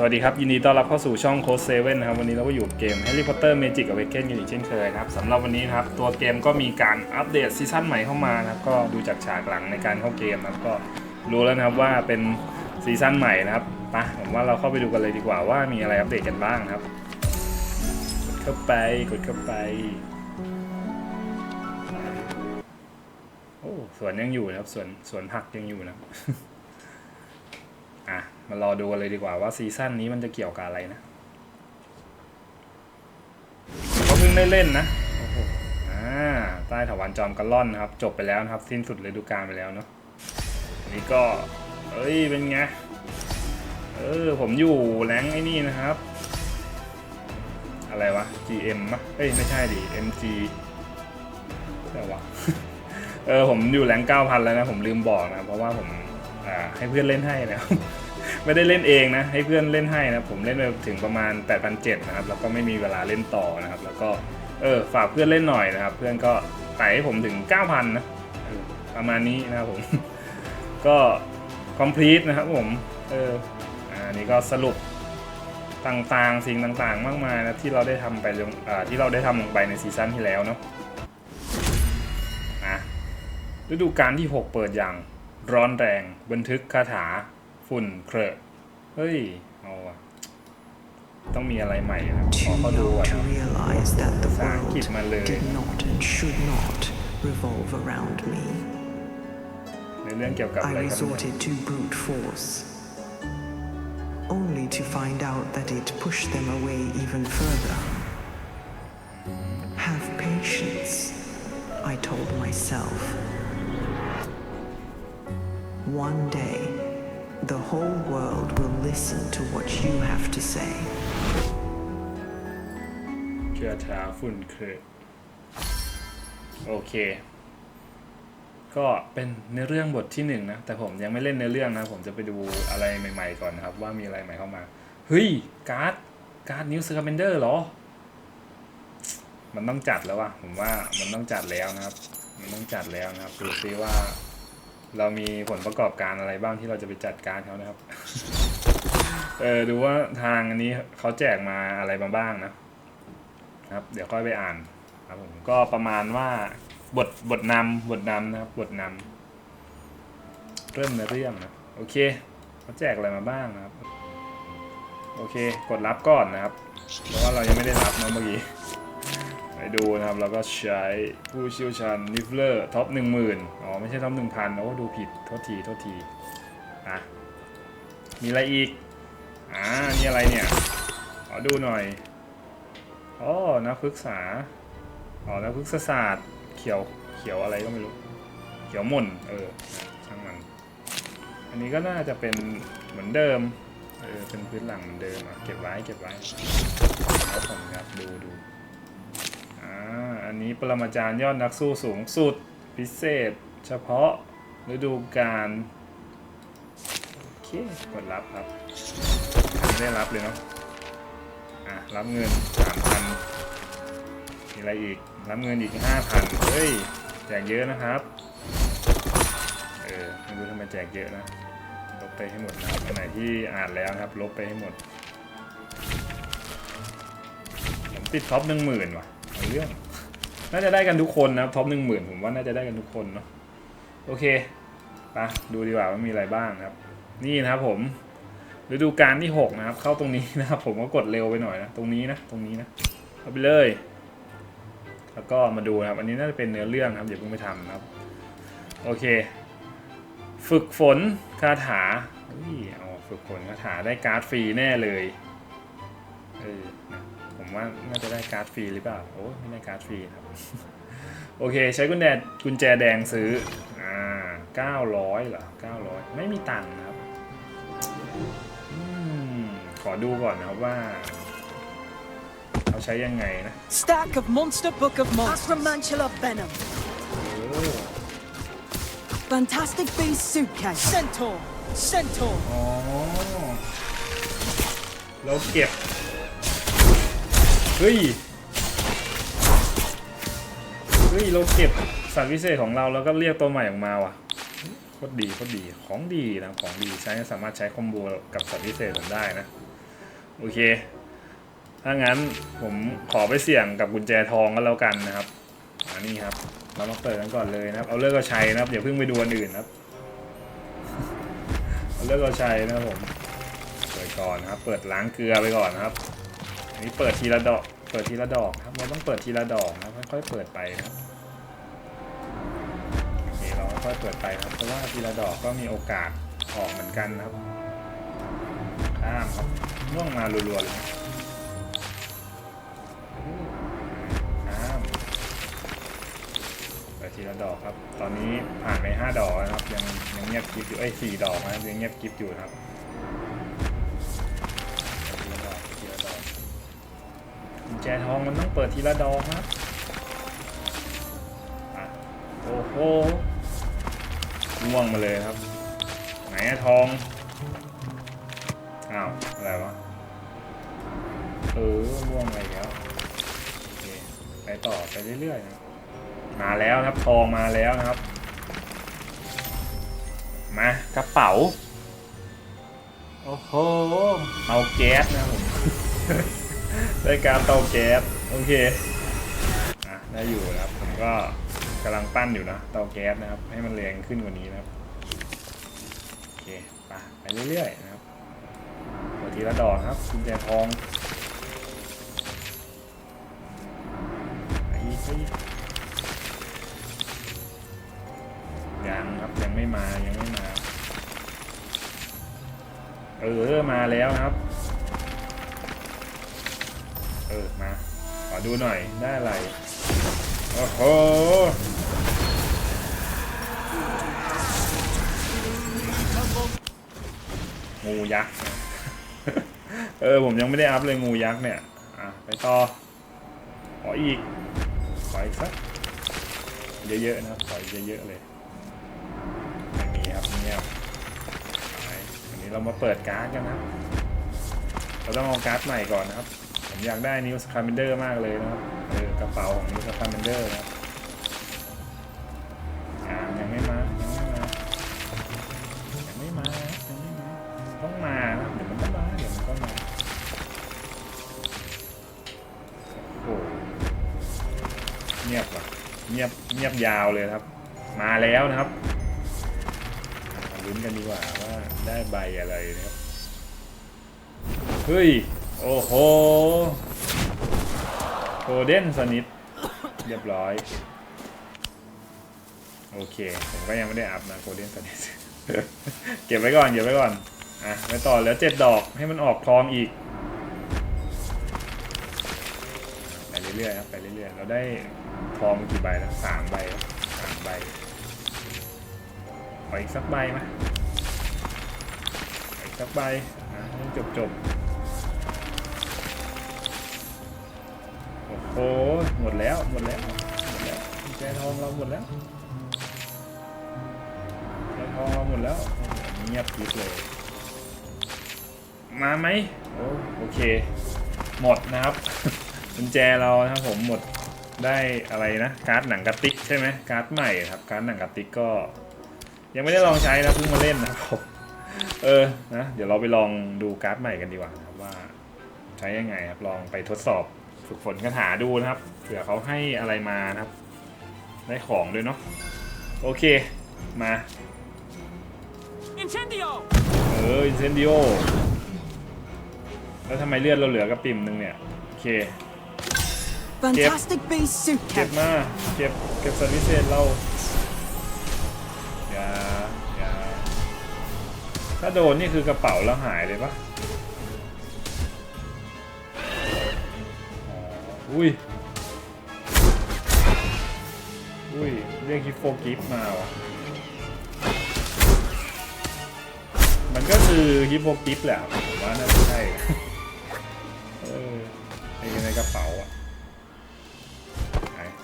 สวัสดีครับ ยินดีต้อนรับเข้าสู่ช่องโค้ดเซเว่นนะครับ วันนี้เราก็อยู่กับเกม Harry Potter Magic Awaken กันอีกเช่นเคยนะครับสำหรับวันนี้นะครับ ตัวเกมก็มีการอัปเดตซีซั่นใหม่เข้ามานะครับ ก็ดูจากฉากหลังในการเข้าเกมนะครับก็รู้แล้วนะครับว่าเป็นซีซั่นใหม่นะครับไปะผมว่าเราเข้าไปดูกันเลยดีกว่าว่ามีอะไรอัปเดตกันบ้างครับ กดเข้าไปกดเข้าไปโอ้สวนยังอยู่นะครับสวนสวนผักยังอยู่นะ มารอดูกันเลยดีกว่าว่าซีซั่นนี้มันจะเกี่ยวกับอะไรนะเขาเพิ่งได้เล่นนะโอ้โหอ่าใต้ถาวรจอมกระล่อนนะครับ จบไปแล้วนะครับ สิ้นสุดฤดูกาลไปแล้วเนาะอันนี้ก็ เอ้ยเป็นไง เออ ผมอยู่แรงค์ไอ้นี่นะครับ อะไรวะ GM ปะเอ้ย ไม่ใช่ดิ MG ใช่วะเออ ผมอยู่แรงเก้าพันแล้วนะ ผมลืมบอกนะ เพราะว่าผม อ่า ให้เพื่อนเล่นให้แล้ว ไม่ได้เล่นเองนะ ให้เพื่อนเล่นให้นะผมเล่นไปถึงประมาณ8 0 0นะครับแล้วก็ไม่มีเวลาเล่นต่อนะครับ แล้วก็เออฝากเพื่อนเล่นหน่อยนะครับ เพื่อนก็ไต่ให้ผมถึง 9,000 นะประมาณนี้นะครับผม ก็ complete นะครับผม เอออ่านี่ก็สรุปต่างๆ สิ่งต่างๆ มากมายนะที่เราได้ทำไปลงที่เราได้ทำลงไปในซีซั่นที่แล้วเนาะอะฤดูกาลที่ 6 เปิดอย่างร้อนแรง บันทึกคาถา ฝุ่นเครอะเฮ้ย เอาอะต้องมีอะไรใหม่นะขอ Too เขาดู young ก่อน to นะ realize that the ภาษาอังกฤษ world มาเลย did not and should not revolve around me. ในเรื่องเกี่ยวกับ I อะไรครับเนี่ย resorted to brute force, only to find out that it pushed them away even further. Have patience, I told myself. One day, the whole world will listen to what you have to say. เชื้อชาฝุ่นครอโอเค ก็เป็นเนื้อเรื่องบทที่หนึ่งนะ แต่ผมยังไม่เล่นเนื้อเรื่องนะ ผมจะไปดูอะไรใหม่ ๆ ก่อนนะครับ ว่ามีอะไรใหม่เข้ามา เฮ้ย การ์ด การ์ดนิวสคาเบนเดอร์เหรอ มันต้องจัดแล้วว่ะ ผมว่ามันต้องจัดแล้วนะครับ มันต้องจัดแล้วนะครับ ดูซิว่า เรามีผลประกอบการอะไรบ้างที่เราจะไปจัดการเขานะครับ เออดูว่าทางอันนี้เขาแจกมาอะไรมาบ้างนะครับ เดี๋ยวค่อยไปอ่านครับผมก็ประมาณว่าบทบทนำบทนำนะครับ บทนำเริ่มในเรื่องนะโอเคเขาแจกอะไรมาบ้างนะครับ โอเค กดรับก่อนนะครับ เพราะว่าเรายังไม่ได้รับเนาะเมื่อกี้ ไปดูนะครับแล้วก็ใช้ผู้เชี่ยวชาญนิฟเลอร์ท็อปหนึ่งหมื่นอ๋อ ไม่ใช่ท็อปหนึ่งพันโอ้ดูผิดโทษทีโทษทีอะมีอะไรอีก อ่านี่อะไรเนี่ยขอดูหน่อยอ๋อนักพฤกษาอ๋อนักพฤกษศาสตร์เขียวเขียวอะไรก็ไม่รู้ เขียวม่นเออช่างมัน อันนี้ก็น่าจะเป็นเหมือนเดิมเออเป็นพื้นหลังเหมือนเดิมอะเก็บไว้เก็บไว้ครับผมครับดูดู อันนี้ปรมาจารย์ยอดนักสู้สูงสุดพิเศษ เฉพาะฤดูกาลโอเคกดรับครับไม่ได้รับเลยเนาะอะรับเงินสามพันมีอะไรอีก รับเงินอีกห้าพันเฮ้ยแจกเยอะนะครับเออไม่รู้ทำไมแจกเยอะนะลบไปให้หมดนะอันไหนที่อ่านแล้วครับ ลบไปให้หมดผมติดท็อปหนึ่งหมื่นว่ะ เอาเรื่อง น่าจะได้กันทุกคนนะครับท็อปหนึ่งหมื่นผมว่าน่าจะได้กันทุกคนเนาะโอเคไปดูดีกว่าว่ามีอะไรบ้างนะครับ นี่นะครับผมฤดูกาลที่6นะครับ เข้าตรงนี้นะครับผมก็กดเร็วไปหน่อยนะตรงนี้นะตรงนี้นะเอาไปเลย แล้วก็มาดูนะครับ อันนี้น่าจะเป็นเนื้อเรื่องนะครับอย่าเพิ่งไปทำนะครับ โอเค ฝึกฝนคาถาอุ้ยเอาฝึกฝนคาถาได้การ์ดฟรีแน่เลยเออนะ ผมว่าน่าจะได้การ์ดฟรีหรือเปล่า โอ้ไม่ได้การ์ดฟรีครับ โอเค ใช้กุญแจกุญแจแดงซื้อ อ่า900เหรอ900ไม่มีตังค์นะครับอืมขอดูก่อนนะครับว่าเขาใช้ยังไงนะ Stack of Monster Book of Monsters. Acromantula venom. โอ้ Fantastic Beasts Suitcase. Centaur. Centaur. อ๋อเราเก็บ เฮ้ย เฮ้ย เราเก็บสัตว์วิเศษของเราแล้วก็เรียกตัวใหม่ออกมาว่ะโคตรดีโคตรดีของดีนะของดีใช้สามารถใช้คอมโบกับสัตว์วิเศษผมได้นะ โอเค ถ้างั้นผมขอไปเสี่ยงกับกุญแจทองก็แล้วกันนะครับอันนี้ครับ เรามาเปิดกันก่อนเลยนะครับ เอาเลิกเอาชัยนะครับอย่าเพิ่งไปดูอันอื่นนะครับเอาเลิกเอาชัยนะครับผมเปิดก่อนนะครับ เปิดล้างเกลือไปก่อนนะครับ อันนี้เปิดทีละดอก เปิดทีละดอกครับ เราต้องเปิดทีละดอกนะค่อยๆเปิดไปนะครับโอเคเราค่อยๆเปิดไปครับ เพราะว่าทีละดอกก็มีโอกาสออกเหมือนกันครับข้ามครับม่วงมารัวๆเลยนะข้ามเปิดทีละดอกครับ ตอนนี้ผ่านไปห้าดอกแล้วนะครับ ยังยังเงียบกริบอยู่ เอ้ยสี่ดอกนะครับยังเงียบกริบอยู่ครับ ญแจทองมันต้องเปิดทีละดอกนะครับโอ้โหม่วงมาเลยครับ ไหนทอง อ้าว อะไรวะ เออม่วงอะไรอีกแล้วโอเคไปต่อไปเรื่อยๆนะมาแล้วครับทองมาแล้วนะครับ มากระเป๋า โอ้โหเตาแก๊สนะผม ได้การเตาแก๊สโอเคอะได้อยู่นะครับผมก็กำลังปั้นอยู่นะเตาแก๊สนะครับ ให้มันแรงขึ้นกว่านี้นะครับโอเคไปไปเรื่อยๆนะครับเปิดทีละดอกครับกุญแจทองไอีกไปอีกยังครับยังไม่มายังไม่มาเออมาแล้วนะครับ เออ มา ขอดูหน่อย ได้อะไร โอ้โห งูยักษ์ เออ ผมยังไม่ได้อัพเลยงูยักษ์เนี่ย อะ ไปต่อ ขออีก ขออีกสัก เยอะๆนะ ขออีกเยอะๆเลยมีครับเงียบไปอันนี้เรามาเปิดการ์ดกันนะเราต้องเอาการ์ดใหม่ก่อนนะครับ ผมอยากได้นิวสคาร์เมนเดอร์มากเลยนะครับเออกระเป๋าของนิวสคาร์เมนเดอร์นะครับยังไม่มายังไม่มายังไม่มายังไม่มาต้องมานะเดี๋ยวมันก็มาเดี๋ยวมันก็มาโอ้โหเงียบว่ะเงียบเงียบยาวเลยครับ มาแล้วนะครับมาลุ้นกันดีกว่าว่าได้ใบอะไรนะครับเฮ้ย โอ้โหโกลเด้นสนิทเรียบร้อย โอเค ผมก็ยังไม่ได้อัพนะโกลเด้นสนิทเก็บไว้ก่อน เก็บไว้ก่อน อะไปต่อเหลือเจ็ดดอกให้มันออกทองอีก ไปเรื่อยๆครับไปเรื่อยๆ เราได้ทองกี่ใบแล้วสามใบสามใบขออีกสักใบไหมอีกสักใบอะจบจบ หหมดแล้วหมดแล้วหมดแล้วกุญแจทองเราหมดแล้วกุญแจทองเราหมดแล้วเงียบกริบเลย มาไหมโอโอเค หมดนะครับกุญแจเรานะครับผมหมดได้อะไรนะการ์ดหนังกระติกใช่ไหมการ์ดใหม่ครับการ์ดหนังกระติกก็ ยังไม่ได้ลองใช้นะเพิ่งมาเล่นนะครับเออนะเดี๋ยวเราไปลองดูการ์ดใหม่กันดีกว่าครับว่า ใช้ยังไงครับลองไปทดสอบ ฝึกฝนคาถาดูนะครับเผื่อเขาให้อะไรมานะครับ ได้ของด้วยเนาะโอเคมา Incendio! เอออินเซนดิโอแล้วทำไมเลือดเราเหลือกระปิ่มหนึ่งเนี่ย โอเค Fantastic Beasts suit เก็บ couch. มาเก็บเก็บสวิสเซตเราอย่าอย่าถ้าโดนนี่คือกระเป๋าแล้วหายเลยปะ อุ้ย อุ้ย เรียกฮิปโปกิฟมาวะมันก็คือฮิปโปกิฟแหละผมว่าน่าจะใช่เออในในกระเป๋าอะ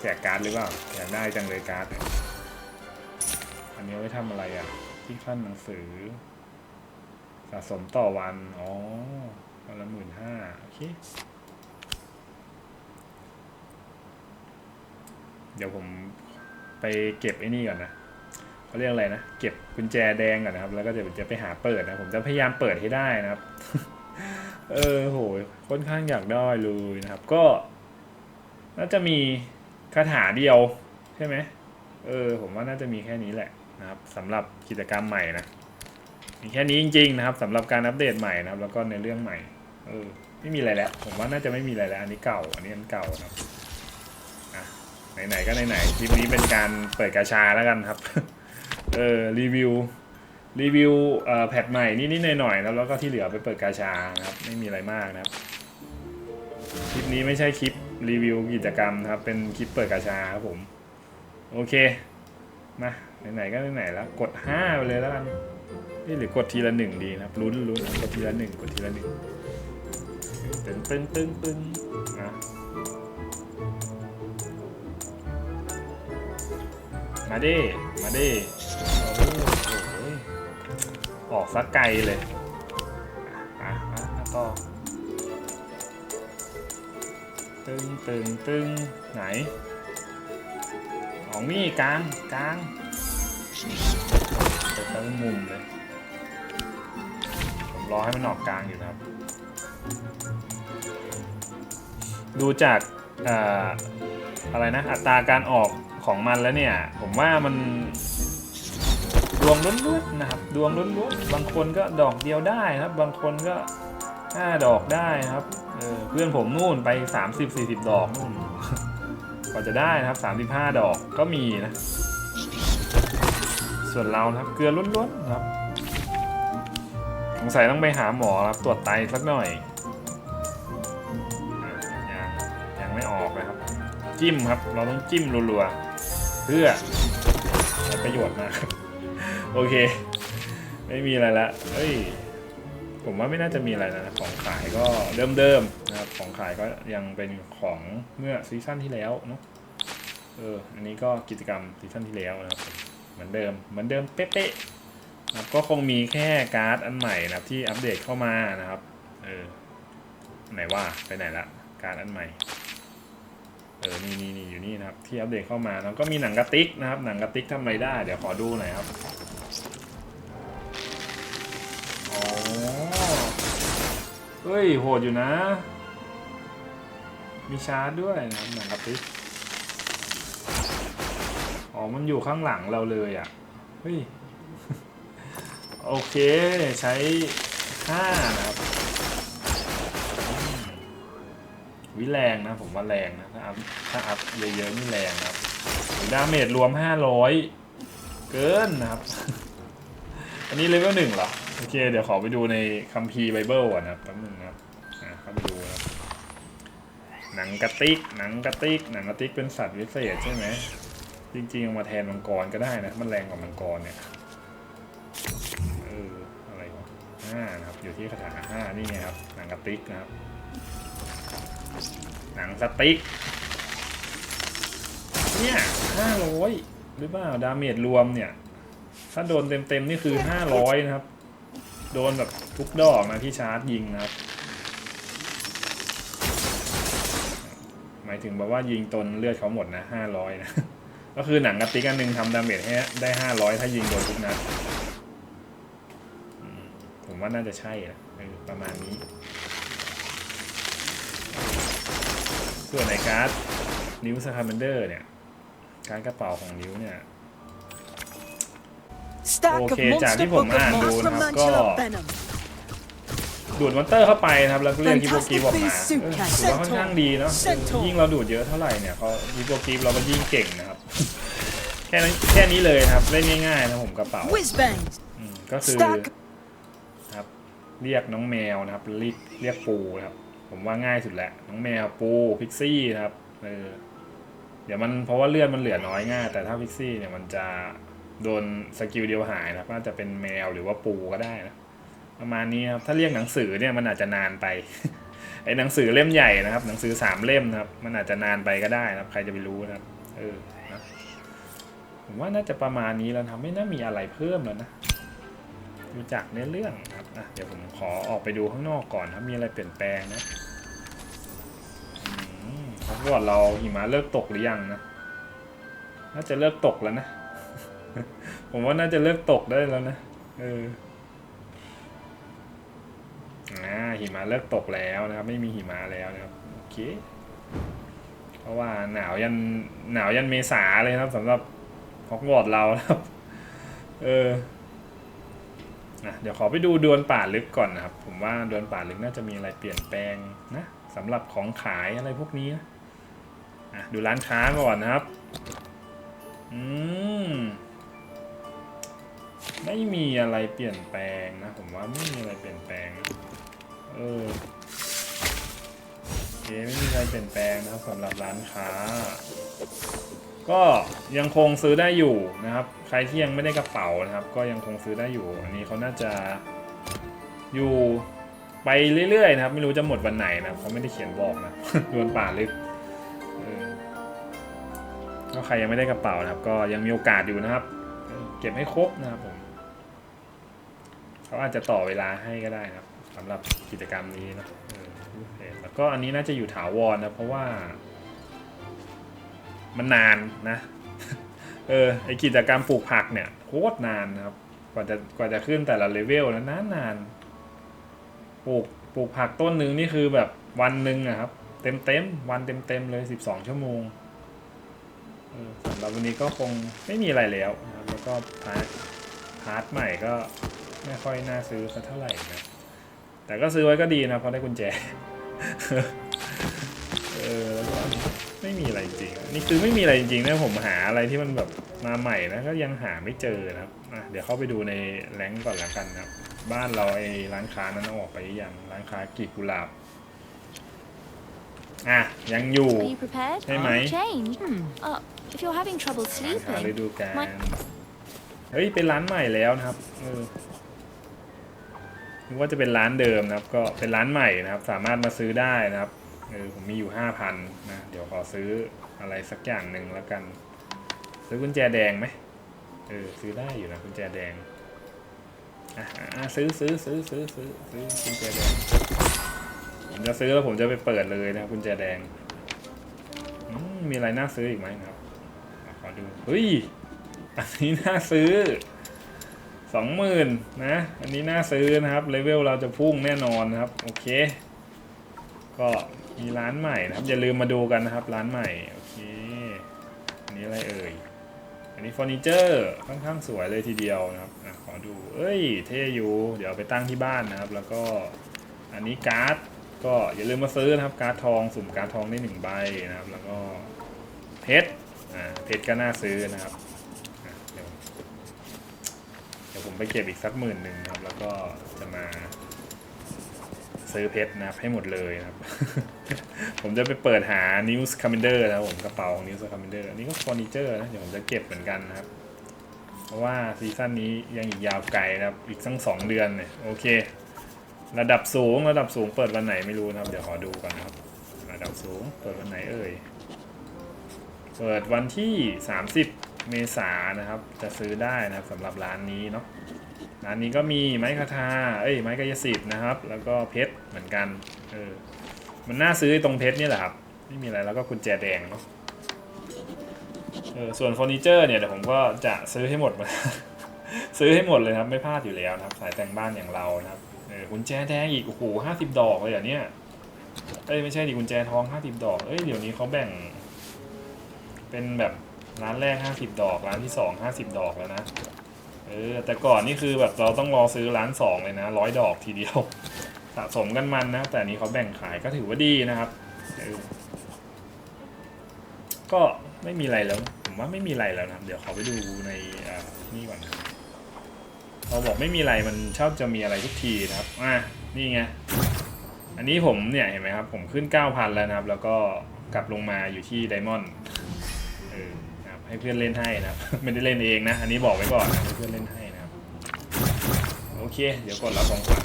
แจกการ์ดหรือเปล่าอยากได้จังเลยการ์ดอันนี้ไว้ทำอะไรอะที่ขั้นหนังสือ สะสมต่อวัน อ๋อวันละหมื่นห้าโอเค เดี๋ยวผมไปเก็บไอ้นี่ก่อนนะเขาเรียกอะไรนะ เก็บกุญแจแดงก่อนนะครับ แล้วก็เดี๋ยวจะไปหาเปิดนะ ผมจะพยายามเปิดให้ได้นะครับ เออโหค่อนข้างอยากได้เลยนะครับ ก็น่าจะมีคาถาเดียวใช่ไหมเออ ผมว่าน่าจะมีแค่นี้แหละนะครับสำหรับกิจกรรมใหม่นะมีแค่นี้จริง ๆ นะครับสำหรับการอัปเดตใหม่นะครับ แล้วก็ในเรื่องใหม่ เออไม่มีอะไรแล้ว ผมว่าน่าจะไม่มีอะไรแล้ว อันนี้เก่า อันนี้อันเก่านะครับอะ ไหนๆก็ไหนๆคลิปนี้เป็นการเปิดกาชาแล้วกันครับ เออรีวิวรีวิวเอ่อแพทใหม่นิดๆหน่อยๆแล้วแล้วก็ที่เหลือไปเปิดกาชานะครับไม่มีอะไรมากนะครับ คลิปนี้ไม่ใช่คลิปรีวิวกิจกรรมครับ เป็นคลิปเปิดกาชาครับผม โอเคมาไหนๆก็ไหนๆแล้วกด5ไปเลยแล้วกันนี่หรือกดทีละหนึ่งดีนะครับลุ้นลุ้นกดทีละหนึ่งกดทีละหนึ่งตึ้งตึ้งตึ้งตึ้งนะ มาดิ มาดิโอ้ออกสักไกลเลยอะอะอะต่อตึงตึงตึงไหนของนี่กลางกลางไปตั้งมุมเลย ผมรอให้มันออกกลางอยู่นะครับ ดูจากเอ่ออะไรนะ อัตราการออก ของมันแล้วเนี่ย ผมว่ามันดวงล้วนๆนะครับ ดวงล้วนๆบางคนก็ดอกเดียวได้ครับ บางคนก็ห้าดอกได้ครับเออเพื่อนผมนู่นไป 30 40 ดอกนู่นกว่าจะได้นะครับ 35 ดอกก็มีนะ ส่วนเรานะครับเกลือล้วนๆครับสงสัยต้องไปหาหมอครับตรวจไตสักหน่อยยังยังไม่ออกนะครับ จิ้มครับ เราต้องจิ้มรัวๆ เพื่อได้ประโยชน์มากโอเค ไม่มีอะไรละเฮ้ย ผมว่าไม่น่าจะมีอะไรแล้วนะ ของขายก็เดิมๆนะครับ ของขายก็ยังเป็นของเมื่อซีซั่นที่แล้วเนาะ เออ อันนี้ก็กิจกรรมซีซั่นที่แล้วนะครับ เหมือนเดิม เหมือนเดิมเป๊ะๆนะครับ ก็คงมีแค่การ์ดอันใหม่นะครับที่อัปเดตเข้ามานะครับ เออ ไหนว่าไปไหนละ การ์ดอันใหม่ ออนี่นี่นี่อยู่นี่นะครับที่อัปเดตเข้ามาแล้วก็มีหนังกระติกนะครับ หนังกระติกทำอะไรได้ เดี๋ยวขอดูหน่อยครับอ๋อเฮ้ยโหดอยู่นะ มีชาร์จด้วยนะครับหนังกระติกอ๋อมันอยู่ข้างหลังเราเลยอะเฮ้ยโอเคใช้ห้านะครับ วิแรงนะ ผมว่าแรงนะ ถ้าอัพถ้าอัพเยอะๆนี่แรงนะครับดาเมจรวม 500 เกินนะครับ อันนี้เลเวลหนึ่งเหรอ โอเค เดี๋ยวขอไปดูในคัมภีร์ไบเบิลก่อนนะครับแป๊บนึงนะครับอ่าเข้าไปดูนะหนังกระติก หนังกระติก หนังกระติกเป็นสัตว์วิเศษใช่ไหม จริงๆเอามาแทนมังกรก็ได้นะ มันแรงกว่ามังกรเนี่ยเอออะไรวะห้านะครับ อยู่ที่คาถาห้านี่ไงครับ หนังกระติกนะครับ หนังสติ๊ก เนี่ยห้าร้อยหรือเปล่า ดาเมจรวมเนี่ย ถ้าโดนเต็มๆ นี่คือ500นะครับ โดนแบบทุกดอกนะที่ชาร์จยิงนะครับ หมายถึงแบบว่ายิงตนเลือดเขาหมดนะ500นะ ก็คือหนังกระติกอันหนึ่งทำดาเมจให้ได้500ถ้ายิงโดนทุกนัดผมว่าน่าจะใช่นะประมาณนี้ ส่วนในการ์ดนิ้วสคาร์เบนเดอร์เนี่ย การดกระเป๋าของนิ้วเนี่ย Stack of Okay, จากที่ monster ผม book of อ่านดู monster นะครับก็ Tarantula venom. ดูดมอนเตอร์เข้าไปนะครับแล้วก็เรียกฮิปโปกีฟออกมา Fantastic เออ Beast ถือว่าค่อนข้างดีเนาะ Centaur ยิ่งเราดูดเยอะเท่าไหร่เนี่ยเขาฮิปโปกีฟเราก็ยิ่งเก่งนะครับ แค่นั้นแค่นี้เลยนะครับเล่นง่ายๆนะผมกระเป๋า Whiz bangs. อืมก็คือ Stack ครับ เรียกน้องแมวนะครับเรียกเรียกปูนะครับ ผมว่าง่ายสุดแหละน้องแมวปูพิกซี่ครับเออเดี๋ยวมันเพราะว่าเลือดมันเหลือน้อยง่าย แต่ถ้าพิกซี่เนี่ยมันจะโดนสกิลเดียวหายนะครับน่าจะเป็นแมวหรือว่าปูก็ได้นะประมาณนี้ครับถ้าเรียกหนังสือเนี่ยมันอาจจะนานไปไอ้หนังสือเล่มใหญ่นะครับ หนังสือสามเล่มนะครับ มันอาจจะนานไปก็ได้นะครับ ใครจะไปรู้นะครับ เออนะผมว่าน่าจะประมาณนี้แล้วนะไม่น่ามีอะไรเพิ่มแล้วนะ ดูจากเนื้อเรื่องครับอะเดี๋ยวผมขอออกไปดูข้างนอกก่อนถ้ามีอะไรเปลี่ยนแปลงนะอืมเขาบอกเราหิมะเลิกตกหรือยังนะน่าจะเลิกตกแล้วนะ ผมว่าน่าจะเลิกตกได้แล้วนะเอออ่าหิมะเลิกตกแล้วนะครับ ไม่มีหิมะแล้วนะครับโอเคเพราะว่าหนาวยันหนาวยันเมษาเลยนะครับสำหรับฮอกวอตส์เราครับ เออ นะเดี๋ยวขอไปดูดวลป่าลึกก่อนนะครับ ผมว่าดวลป่าลึกน่าจะมีอะไรเปลี่ยนแปลงนะสำหรับของขายอะไรพวกนี้นะะดูร้านค้าก่อนนะครับ อืม ไม่มีอะไรเปลี่ยนแปลงนะ ผมว่าไม่มีอะไรเปลี่ยนแปลงนะเออโอเคไม่มีอะไรเปลี่ยนแปลงนะครับสำหรับร้านค้า ก็ยังคงซื้อได้อยู่นะครับ ใครที่ยังไม่ได้กระเป๋านะครับ ก็ยังคงซื้อได้อยู่ อันนี้เขาน่าจะอยู่ไปเรื่อยๆนะครับ ไม่รู้จะหมดวันไหนนะครับเขาไม่ได้เขียนบอกนะดวนป่าลึกก็ใครยังไม่ได้กระเป๋านะครับ ก็ยังมีโอกาสอยู่นะครับ เก็บให้ครบนะครับผมเขาอาจจะต่อเวลาให้ก็ได้นะครับสำหรับกิจกรรมนี้นะแล้วก็อันนี้น่าจะอยู่ถาวรนะเพราะว่า มันนานนะเออไอกิจกรรมปลูกผักเนี่ยโคตรนานนะครับ กว่าจะกว่าจะขึ้นแต่ละเลเวลนะนานนานปลูกปลูกผักต้นหนึ่งนี่คือแบบวันหนึ่งอะครับ เต็มเต็มๆวันเต็มเต็มๆเลยสิบสองชั่วโมงเออสำหรับวันนี้ก็คงไม่มีอะไรแล้วนะแล้วก็พาร์ทพาร์ทใหม่ก็ไม่ค่อยน่าซื้อสักเท่าไหร่นะแต่ก็ซื้อไว้ก็ดีนะเพราะได้กุญแจ ไม่มีอะไรจริงๆนี่คือไม่มีอะไรจริงๆนะผมหาอะไรที่มันแบบมาใหม่นะก็ยังหาไม่เจอนะครับอะเดี๋ยวเข้าไปดูในแรงก์ก่อนละกันนะครับ บ้านเราไอ้ร้านค้านั้นเอาออกไปหรือยังร้านค้ากีบกุหลาบอะยังอยู่ Are you prepared? Hey, mate. Change. Oh, if you're having trouble ร้านค้าฤ sleeping, ดูกาล My- เฮ้ย เป็นร้านใหม่แล้วนะครับเออนึกว่าจะเป็นร้านเดิมนะครับ ก็เป็นร้านใหม่นะครับ สามารถมาซื้อได้นะครับ เออผมมีอยู่ห้าพันนะเดี๋ยวขอซื้ออะไรสักอย่างหนึ่งแล้วกัน ซื้อกุญแจแดงไหมเออซื้อได้อยู่นะกุญแจแดงอะอะซื้อซื้อซื้อซื้อซื้อซื้อกุญแจแดงผมจะซื้อแล้วผมจะไปเปิดเลยนะกุญแจแดงมีอะไรน่าซื้ออีกไหมครับขอดูเฮ้ยอันนี้น่าซื้อสองหมื่นนะ อันนี้น่าซื้อนะครับเลเวลเราจะพุ่งแน่นอนนะครับ โอเค ก็ มีร้านใหม่นะครับ อย่าลืมมาดูกันนะครับ ร้านใหม่ โอเค อันนี้อะไรเอ่ย อันนี้เฟอร์นิเจอร์ค่อนข้างสวยเลยทีเดียวนะครับอะขอดู เอ้ย เท่อยู่ เดี๋ยวไปตั้งที่บ้านนะครับ แล้วก็อันนี้การ์ด ก็อย่าลืมมาซื้อนะครับ การ์ดทอง สุ่มการ์ดทองได้หนึ่งใบนะครับ แล้วก็เพชร อ่า เพชรก็น่าซื้อนะครับเดี๋ยวผมไปเก็บอีกสักหมื่นหนึ่งครับ แล้วก็จะมา ซื้อเพชรนะครับให้หมดเลยนะครับ ผมจะไปเปิดหา News Commander นะครับผมกระเป๋าของ News Commander อันนี้ก็เฟอร์นิเจอร์นะเดี๋ยวผมจะเก็บเหมือนกันนะครับ เพราะว่าซีซั่นนี้ยังอีกยาวไกลนะครับ อีกสักสองเดือนเนี่ยโอเค ระดับสูงระดับสูงเปิดวันไหนไม่รู้นะครับ เดี๋ยวขอดูก่อนนะครับ ระดับสูงเปิดวันไหนเอ่ยเปิดวันที่ 30 เมษายนนะครับ จะซื้อได้นะครับสำหรับร้านนี้เนาะร้านนี้ก็มีไม้คาทา เอ้ยไม้กายสิทธิ์นะครับ แล้วก็เพชร เหมือนกันเออมันน่าซื้อตรงเพชรนี่แหละครับ ไม่มีอะไรแล้วก็กุญแจแดงเนาะเออส่วนเฟอร์นิเจอร์เนี่ยเดี๋ยวผมก็จะซื้อให้หมดมาซื้อให้หมดเลยครับ ไม่พลาดอยู่แล้วนะครับ สายแต่งบ้านอย่างเรานะครับเออกุญแจแดงอีกโอ้โหห้าสิบดอกเลยอะเนี่ยเอ้ยไม่ใช่ดิกุญแจทองห้าสิบดอกเอ้ยเดี๋ยวนี้เขาแบ่ง เป็นแบบร้านแรก50ดอกร้านที่2 50ดอกแล้วนะเออแต่ก่อนนี่คือแบบเราต้องรอซื้อร้าน2เลยนะร้อยดอกทีเดียว สะสมกันมันนะ แต่อันนี้เขาแบ่งขายก็ถือว่าดีนะครับ ก็ไม่มีอะไรแล้ว ผมว่าไม่มีอะไรแล้วนะ เดี๋ยวขอไปดูในนี่ก่อนเราบอกไม่มีอะไรมันชอบจะมีอะไรทุกทีนะครับ อะ นี่ไง อันนี้ผมเนี่ยเห็นไหมครับ ผมขึ้น 9,000 แล้วนะครับ แล้วก็กลับลงมาอยู่ที่ไดมอนด์ให้เพื่อนเล่นให้นะครับ ไม่ได้เล่นเองนะ อันนี้บอกไว้ก่อนนะให้เพื่อนเล่นให้นะครับ โอเค เดี๋ยวกดรับของขวัญ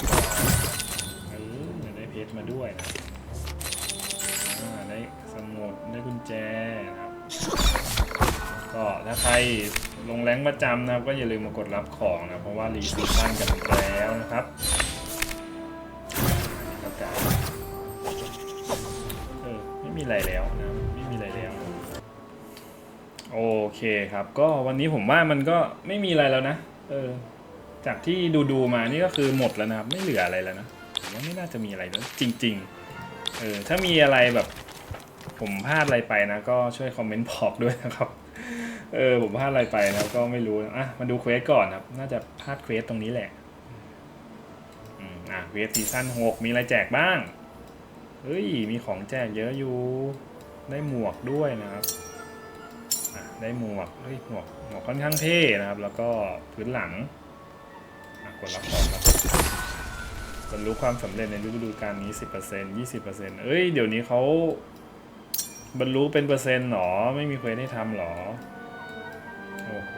ก่อน ได้เพชรมาด้วยนะได้สมุดได้กุญแจนะครับ ก็ถ้าใครลงแรงประจำนะครับก็อย่าลืมมากดรับของนะ เพราะว่ารีซีซั่นกันแล้วนะครับประกาศเออไม่มีอะไรแล้วนะไม่มีอะไรแล้วโอเคครับ ก็วันนี้ผมว่ามันก็ไม่มีอะไรแล้วนะ เออ จากที่ดูดูๆมานี่ก็คือหมดแล้วนะครับ ไม่เหลืออะไรแล้วนะ ผมว่าไม่น่าจะมีอะไรแล้วจริง ๆ เออถ้ามีอะไรแบบ ผมพลาดอะไรไปนะ ก็ช่วยคอมเมนต์บอกด้วยนะครับ เออผมพลาดอะไรไปนะก็ไม่รู้นะอะมาดูเควสก่อนครับ น่าจะพลาดเควสตรงนี้แหละอืมอะเควสซีซั่นหกมีอะไรแจกบ้างเฮ้ยมีของแจกเยอะอยู่ ได้หมวกด้วยนะครับอะได้หมวกเฮ้ยหมวกหมวกค่อนข้างเท่นะครับ แล้วก็พื้นหลังอะกดรับของครับ บรรลุความสำเร็จในฤดูกาลนี้10% 20%เอ้ย เดี๋ยวนี้เขาบรรลุเป็นเปอร์เซ็นต์หรอ ไม่มีเควสให้ทำหรอ โอ้โห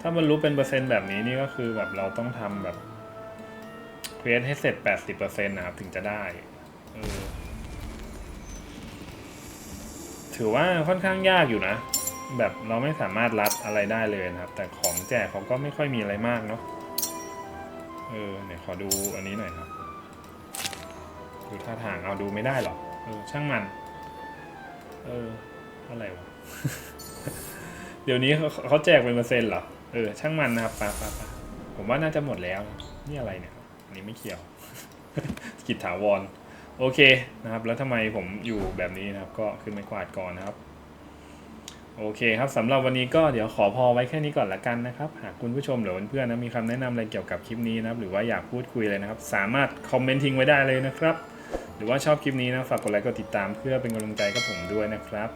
ถ้าบรรลุเป็นเปอร์เซ็นต์แบบนี้นี่ก็คือแบบเราต้องทำแบบเควสให้เสร็จ80%นะครับถึงจะได้เออถือว่าค่อนข้างยากอยู่นะ แบบเราไม่สามารถรัดอะไรได้เลยนะครับ แต่ของแจกเขาก็ไม่ค่อยมีอะไรมากเนาะ เออเนี่ยขอดูอันนี้หน่อยครับดูท่าทางเอาดูไม่ได้หรอกเออช่างมัน เอออะไรวะ เดี๋ยวนี้เขาเขาแจกเป็นเปอร์เซ็นต์เหรอ เออช่างมันนะครับไปไปไปผมว่าน่าจะหมดแล้วนะนี่อะไรเนี่ย อันนี้ไม่เกี่ยว กิจถาวร โอเคนะครับ แล้วทำไมผมอยู่แบบนี้นะครับ ก็ขึ้นไม้กวาดก่อนนะครับ โอเคครับสำหรับวันนี้ก็เดี๋ยวขอพอไว้แค่นี้ก่อนละกันนะครับ หากคุณผู้ชมหรือเพื่อนๆนะมีคำแนะนำอะไรเกี่ยวกับคลิปนี้นะครับหรือว่าอยากพูดคุยอะไรนะครับ สามารถคอมเมนต์ทิ้งไว้ได้เลยนะครับ หรือว่าชอบคลิปนี้นะฝากกดไลค์กดติดตามเพื่อเป็นกำลังใจกับผมด้วยนะครับ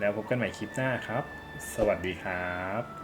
แล้วพบกันใหม่คลิปหน้าครับ สวัสดีครับ